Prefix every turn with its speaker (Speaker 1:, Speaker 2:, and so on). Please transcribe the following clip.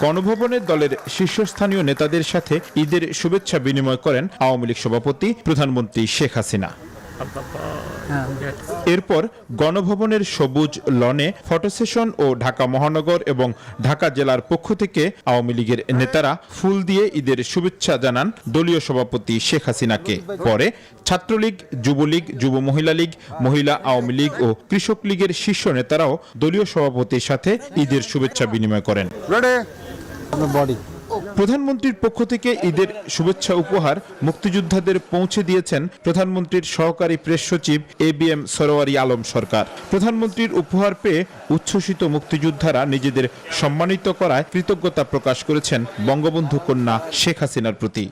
Speaker 1: গণভবনে দলের শীর্ষস্থানীয় নেতাদের সাথে ঈদের শুভেচ্ছা বিনিময় করেন আওয়ামী লীগ সভাপতি প্রধানমন্ত্রী শেখ হাসিনা। এরপর গণভবনের সবুজ লনে ফটো সেশন ও ঢাকা মহানগর এবং ঢাকা জেলার পক্ষ থেকে আওয়ামী লীগের নেতারা ফুল দিয়ে ঈদের শুভেচ্ছা জানান দলীয় সভাপতি শেখ হাসিনাকে। পরে ছাত্রলীগ যুবলীগ যুব মহিলা লীগ মহিলা আওয়ামী লীগ ও কৃষক লীগের শীর্ষ নেতারাও দলীয় সভাপতির সাথে ঈদের শুভেচ্ছা বিনিময় করেন।
Speaker 2: বডি
Speaker 1: প্রধানমন্ত্রীর পক্ষ থেকে ঈদের শুভেচ্ছা উপহার মুক্তিযোদ্ধাদের পৌঁছে দিয়েছেন প্রধানমন্ত্রীর সহকারী প্রেস সচিব A B M Sarowari Alam Sarkar. প্রধানমন্ত্রীর উপহার পেয়ে উচ্ছ্বসিত মুক্তিযোদ্ধারা নিজেদের সম্মানিত করায় কৃতজ্ঞতা প্রকাশ করেছেন বঙ্গবন্ধু কন্যা শেখ হাসিনার প্রতি।